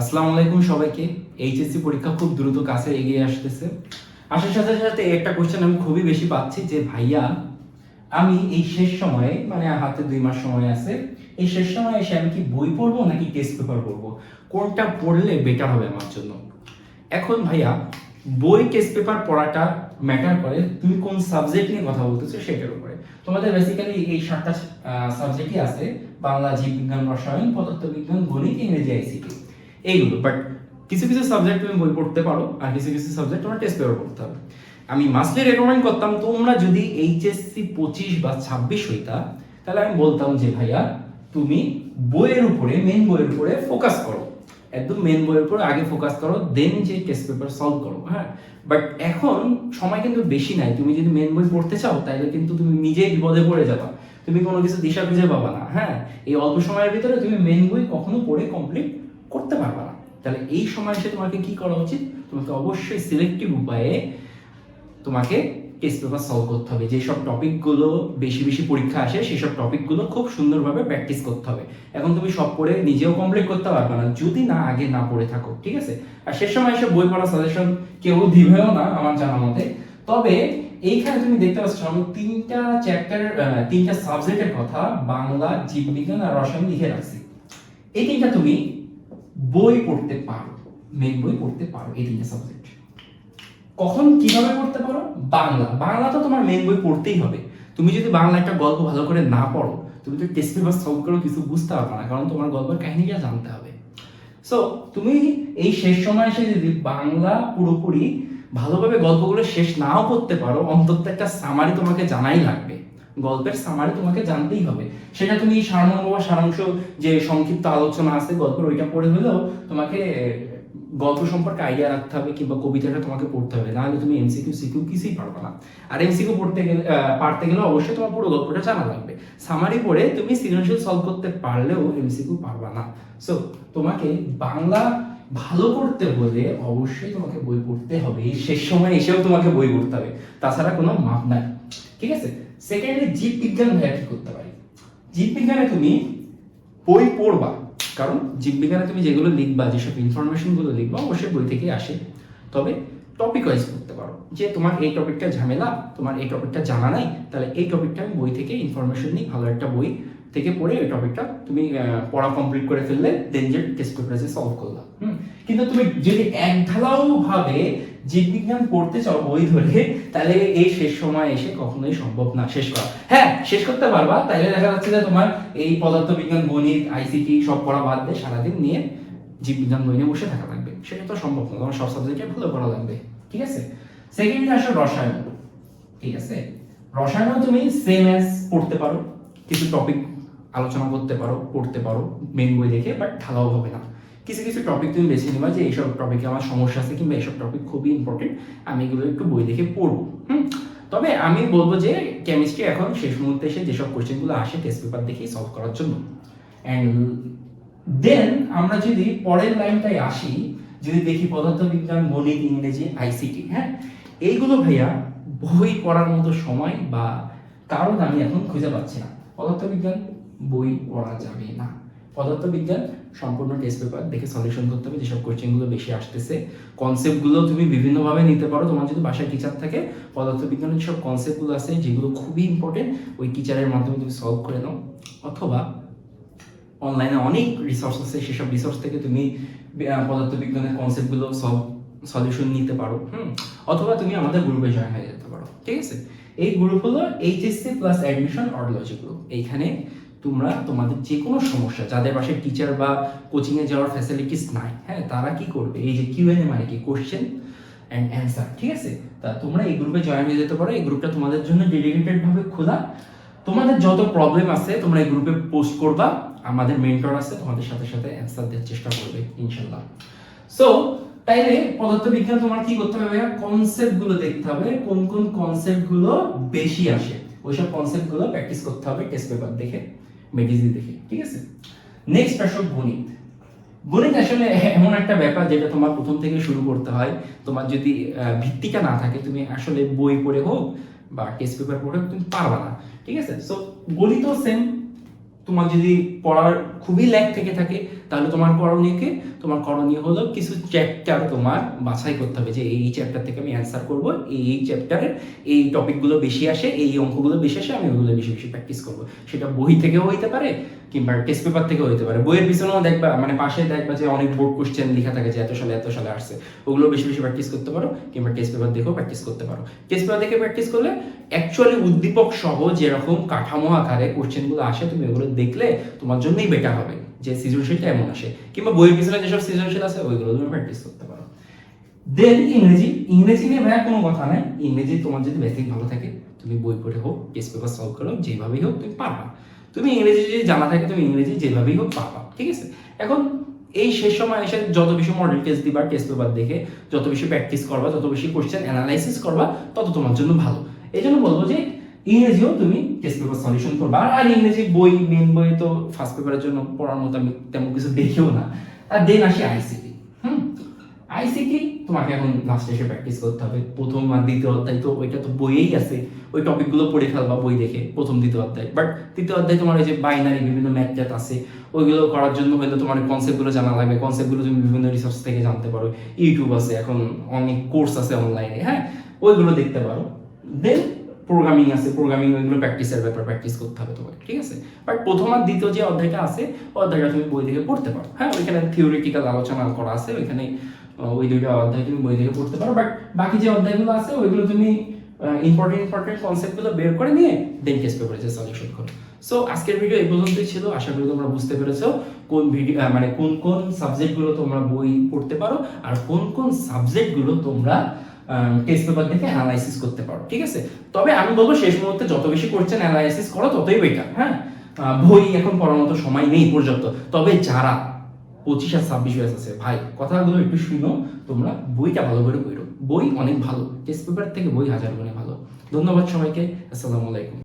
আসসালামু আলাইকুম সবাইকে। এইচএসসি পরীক্ষা খুব দ্রুত কাছে এগিয়ে আসতেছে। আসার সাথে সাথে একটা কোশ্চেন আমি খুবই বেশি পাচ্ছি যে, ভাইয়া, আমি এই শেষ সময়ে মানে হাতে দুই মাস সময় আছে, এই শেষ সময়ে এসে আমি কি বই পড়ব নাকি টেস্ট পেপার পড়ব? কোনটা পড়লে বেটার হবে আমার জন্য? এখন ভাইয়া, বই টেস্ট পেপার পড়াটা ম্যাটার করে। তুমি কোন সাবজেক্ট নিয়ে কথা বলতেছো সেটার উপরে। তোমাদের বেসিক্যালি এই সাতটা সাবজেক্টই আছে। বাংলা জীববিজ্ঞান, রসায়ন, পদার্থবিজ্ঞান, গণিত, ইংরেজি আইসিটি এইগুলো। বাট কিছু কিছু সাবজেক্ট তুমি বই পড়তে পারো, আর কিছু কিছু সাবজেক্ট তোমার টেস্ট পেপার পড়তে হবে। আমি মাসলি রেকমেন্ড করতাম, তোমরা যদি এইচএসসি পঁচিশ বা ছাব্বিশ হইতা, তাহলে আমি বলতাম যে, ভাইয়া, তুমি বইয়ের উপরে মেন বইয়ের উপরে ফোকাস করো। একদম মেন বইয়ের উপর আগে ফোকাস করো দেন যে টেস্ট পেপার সলভ করো হ্যাঁ? বাট এখন সময় কিন্তু বেশি নাই। তুমি যদি মেন বই পড়তে চাও তাহলে কিন্তু তুমি নিজেই বিপদে পড়ে যাবা। তুমি কোনো কিছু দিশা খুঁজে পাবা না হ্যাঁ? এই অল্প সময়ের ভিতরে তুমি মেন বই কখনো পড়ে কমপ্লিট করতে পারবা না। তাহলে এই সময় এসে তোমাকে কি করা উচিত? তোমাকে অবশ্যই সিলেক্টিভ উপায়ে তোমাকে টেস্ট পেপার সলভ করতে হবে। যেসব টপিকগুলো বেশি বেশি পরীক্ষা আসে সেসব টপিকগুলো খুব সুন্দরভাবে প্র্যাকটিস করতে হবে। এখন তুমি সব পড়ে নিজেও কমপ্লিট করতে পারবে না, যদি না আগে না পড়ে থাকো, ঠিক আছে? আর সে সময় এসে বই পড়া সাজেশন কেউ দিবেও না আমার জানা মতে। তবে এইখানে তুমি দেখতে পাচ্ছ, আমি তিনটা চ্যাপ্টার তিনটা সাবজেক্টের কথা বাংলা, জীববিজ্ঞান আর রসায়ন লিখে রাখছি। এই তিনটা তুমি বই পড়তে পারো মেন বই পড়তে পারো, এই তিনটা সাবজেক্ট কখন কীভাবে পড়তে পারো? বাংলা। বাংলা তো তোমার মেন বই পড়তেই হবে। তুমি যদি বাংলা একটা গল্প ভালো করে না পড়ো, তুমি তো টেস্ট পেপার সলভ করে কিছু বুঝতে পারবে না, কারণ তোমার গল্পের কাহিনীটা জানতে হবে। সো তুমি এই শেষ সময় এসে যদি বাংলা পুরোপুরি ভালোভাবে গল্পগুলো শেষ নাও করতে পারো, অন্তত একটা সামারি তোমাকে জানাই লাগবে। গল্পের সামারি তোমাকে জানতেই হবে। সেটা তুমি সারমর্ম বা সারাংশ যে সংক্ষিপ্ত আলোচনা আছে, গল্পের ওইটা পড়ে হলেও তোমাকে গল্প সম্পর্কে আইডিয়া রাখতে হবে কিংবা কবিতাটা তোমাকে পড়তে হবে। নাহলে তুমি এমসিকিউ সিকিউ কিছুই পারবে না। আর এমসিকিউ পড়তে গেলে পারতে গেলে অবশ্যই তোমার পুরো গল্পটা জানা লাগবে। সামারি পড়ে তুমি সৃজনশীল সলভ করতে পারলেও এমসিকিউ পারবা না। সো তোমাকে বাংলা ভালো করতে হলে অবশ্যই তোমাকে বই পড়তে হবে। শেষ সময় এসেও তোমাকে বই পড়তে হবে। তাছাড়া কোনো মাপ নাই। ঠিক আছে? সেকেন্ডলি জীব বিজ্ঞান ভাইয়া কি করতে পারি। জীববিজ্ঞানে তুমি বই পড়বা, কারণ জীববিজ্ঞানে তুমি যেগুলো লিখবা, যেসব ইনফরমেশনগুলো লিখবা, অবশ্যই বই থেকে আসে। তবে টপিক ওয়াইজ করতে পারো, যে তোমার এই টপিকটা ঝামেলা, তোমার এই টপিকটা জানা নাই, তাহলে এই টপিকটা আমি বই থেকে ইনফরমেশন নিই, ভালো একটা বই থেকে পড়ে ওই টপিকটা তুমি পড়া কমপ্লিট করে ফেললে দেন যে টেস্ট পেপারে সলভ করলাম কিন্তু তুমি যদি এক ঢালাও ভাবে জীববিজ্ঞান পড়তে চাও, বই ধরে, তাহলে এই শেষ সময় এসে কখনোই সম্ভব না, শেষ করা। হ্যাঁ শেষ করতে পারবা, তাইলে দেখা যাচ্ছে যে তোমার এই পদার্থবিজ্ঞান, গণিত, আইসিটি সব পড়া বাদ দিয়ে সারাদিন নিয়ে জীববিজ্ঞান বই নিয়ে বসে থাকা লাগবে। সেটা তো সম্ভব না, তোমার সব সাবজেক্টে ভালো করা লাগবে, ঠিক আছে? সেকেন্ড আসো রসায়ন, ঠিক আছে? রসায়নও তুমি সেম অ্যাজ পড়তে পারো, কিছু টপিক আলোচনা করতে পারো, পড়তে পারো মেন বই দেখে বাট ঢালাও হবে না। কিছু কিছু টপিক তুমি বেছে নিবা যে এইসব টপিকে আমার সমস্যা আছে কিংবা এইসব টপিক খুবই ইম্পর্টেন্ট আমি এগুলো একটু বই দেখে পড়ব, হুম? তবে আমি বলব যে কেমিস্ট্রি এখন শেষ মুহূর্তে এসে যেসব কোয়েশ্চেনগুলো আসে টেস্ট পেপার দেখেই সলভ করার জন্য। অ্যান্ড দেন আমরা যদি পরের লাইনটায় আসি, যদি দেখি পদার্থবিজ্ঞান, গণিত, ইংরেজি আইসিটি হ্যাঁ? এইগুলো ভাইয়া বই পড়ার মতো সময় বা কারণ আমি এখন খুঁজে পাচ্ছি না। পদার্থবিজ্ঞান বই পড়া যাবে না। পদার্থবিজ্ঞান, সম্পূর্ণ টেস্ট পেপার দেখে সলিউশন করতে হবে যেসব কোশ্চেনগুলো বেশি আসতেছে। কনসেপ্টগুলো তুমি বিভিন্নভাবে নিতে পারো। তোমার যদি বাসায় টিচার থাকে, পদার্থবিজ্ঞানের যেসব কনসেপ্টগুলো আছে, যেগুলো খুবই ইম্পর্টেন্ট ওই টিচারের মাধ্যমে তুমি সলভ করে নাও। অথবা অনলাইনে অনেক রিসোর্স আছে, সেসব রিসোর্স থেকে তুমি পদার্থবিজ্ঞানের কনসেপ্টগুলো সলভ সলিউশন নিতে পারো। হুম? অথবা তুমি আমাদের গ্রুপে জয়েন হয়ে যেতে পারো। ঠিক আছে? এই গ্রুপ হলো এইচএসসি প্লাস অ্যাডমিশন অর্ডোলজি গ্রুপ এইখানে তোমরা তোমাদের যে কোনো সমস্যা, যাদের পাশে টিচার বা কোচিংয়ে যাওয়ার ফ্যাসিলিটিস নাই হ্যাঁ তারা কি করবে? এই যে কিউ মানে কি? কোশ্চেন অ্যান্ড অ্যান্সার ঠিক আছে? তা তোমরা এই গ্রুপে জয়েন হয়ে যেতে পারো, এই গ্রুপটা তোমাদের জন্য ডেডিকেটেড ভাবে খোলা। তোমাদের যত প্রবলেম আছে, তোমরা এই গ্রুপে পোস্ট করবা, আমাদের মেন্টর আছে, তোমাদের সাথে সাথে অ্যান্সার দেওয়ার চেষ্টা করবে ইনশাল্লাহ সো তাইলে পদার্থবিজ্ঞান তোমার কি করতে হবে কনসেপ্টগুলো দেখতে হবে, কোন কোন কনসেপ্টগুলো বেশি আসে। ওইসব কনসেপ্টগুলো প্র্যাকটিস করতে হবে টেস্ট পেপার দেখে। মেডিসিন দেখে ঠিক আছে? নেক্সট আসো গণিত। গণিত আসলে এমন একটা ব্যাপার যেটা তোমার প্রথম থেকে শুরু করতে হয়। তোমার যদি আহ, ভিত্তিটা না থাকে তুমি আসলে বই পড়ে হোক বা টেস্ট পেপার পড়ে হোক তুমি পারবা না ঠিক আছে? সো গণিতও সেম তোমার যদি পড়ার খুবই ল্যাক থেকে থাকে, তাহলে তোমার করণীয় কি তোমার করণীয় হলো কিছু চ্যাপ্টার তোমার বাছাই করতে হবে যে এই চ্যাপ্টার থেকে আমি অ্যান্সার করব, এই এই চ্যাপ্টারের এই টপিকগুলো বেশি আসে, এই অঙ্কগুলো বেশি আসে, আমি ওগুলো বেশি বেশি প্র্যাকটিস করব। সেটা বই থেকেও হইতে পারে কিংবা টেস্ট পেপার থেকেও হইতে পারে। বইয়ের পিছনেও দেখবা মানে পাশে দেখবা যে অনেক বোর্ড কোশ্চেন লেখা থাকে যে এত সালে এত সালে আসছে। ওগুলো বেশি বেশি প্র্যাকটিস করতে পারো, কিংবা টেস্ট পেপার দেখেও প্র্যাকটিস করতে পারো। টেস্ট পেপার দেখে প্র্যাকটিস করলে অ্যাকচুয়ালি উদ্দীপক সহ যেরকম কাঠামো আকারে কোশ্চেনগুলো আসে, তুমি ওগুলো দেখলে তোমার জন্যই বেটার হবে। যে সৃজনশীলটা এমন আসে। কিংবা বইয়ের পিছনে যেসব সৃজনশীল আছে, ওইগুলো তুমি প্র্যাকটিস করতে পারো। দেন ইংরেজি ইংরেজি নিয়ে ভাইয়া কোনো কথা নাই। ইংরেজি তোমার যদি বেসিক ভালো থাকে, তুমি বই পড়ে হোক টেস্ট পেপার সলভ করো যেভাবেই হোক, তুমি পারবা। তুমি ইংরেজি যদি জানা থাকে, তুমি ইংরেজি যেভাবেই হোক পারবা, ঠিক আছে? এখন এই শেষ সময় এসে যত বেশি মডেল টেস্ট দিবা টেস্ট পেপার দেখে, যত বেশি প্র্যাকটিস করবা, যত বেশি কোশ্চেন অ্যানালাইসিস করবা, তত তোমার জন্য ভালো। এই জন্য বলব যে ইংরেজিও তুমি টেস্ট পেপার সলিউশন করবা। আর- ইংরেজি বই মেন বই তো ফার্স্ট পেপারের জন্য পড়ার মতো আমি তেমন কিছু দেখিও না। আর দেন আসি আইসিটি হুম? আইসিটি তোমাকে এখন লাস্টে এসে প্র্যাকটিস করতে হবে। প্রথম আর দ্বিতীয় অধ্যায় তো ওইটা তো বইয়েই আছে। ওই টপিকগুলো পড়ে ফেলবা বই দেখে, প্রথম, দ্বিতীয় অধ্যায়। বাট তৃতীয় অধ্যায় তোমার ওই যে বাইনারি বিভিন্ন ম্যাথ আছে, ওইগুলো করার জন্য হয়তো তোমার কনসেপ্টগুলো জানা লাগবে। কনসেপ্টগুলো তুমি বিভিন্ন রিসোর্স থেকে জানতে পারো। ইউটিউব আছে, এখন অনেক কোর্স আছে অনলাইনে হ্যাঁ? ওইগুলো দেখতে পারো। দেন প্রোগ্রামিং আছে প্রোগ্রামিং ওইগুলো প্র্যাকটিসের ব্যাপার প্র্যাকটিস করতে হবে তোমাকে, ঠিক আছে? বাট প্রথম আর দ্বিতীয় যে অধ্যায়টা আছে অধ্যায়টা তুমি বই থেকে পড়তে পারো হ্যাঁ? ওইখানে থিওরিটিক্যাল আলোচনা করা আছে, ওইখানে ওই দুইটা অধ্যায় তুমি বই থেকে পড়তে পারো বাট বাকি যে অধ্যায়গুলো আছে, ওইগুলো তুমি ইম্পর্টেন্ট ইম্পর্টেন্ট কনসেপ্টগুলো বের করে নিয়ে দেন টেস্ট পেপারে যে সলিউশন করো। সো আজকের ভিডিও এই পর্যন্তই ছিল, আশা করি তোমরা বুঝতে পেরেছ কোন ভিডিও মানে কোন কোন সাবজেক্টগুলো তোমরা বই পড়তে পারো, আর কোন কোন সাবজেক্টগুলো তোমরা টেস্ট পেপার থেকে অ্যানালাইসিস করতে পারো, ঠিক আছে? তবে আমি বলব শেষ মুহূর্তে যত বেশি করছেন অ্যানালাইসিস করো, ততই বেটার হ্যাঁ? বই এখন পড়ার মতো সময় নেই পর্যন্ত তবে যারা পঁচিশ আর ছাব্বিশ ব্যাচ আছে, ভাই, কথাগুলো একটু শুনো, তোমরা বইটা ভালো করে পড়ো। বই অনেক ভালো টেস্ট পেপার থেকে বই হাজার গুণে ভালো। ধন্যবাদ সবাইকে, আসসালামু আলাইকুম।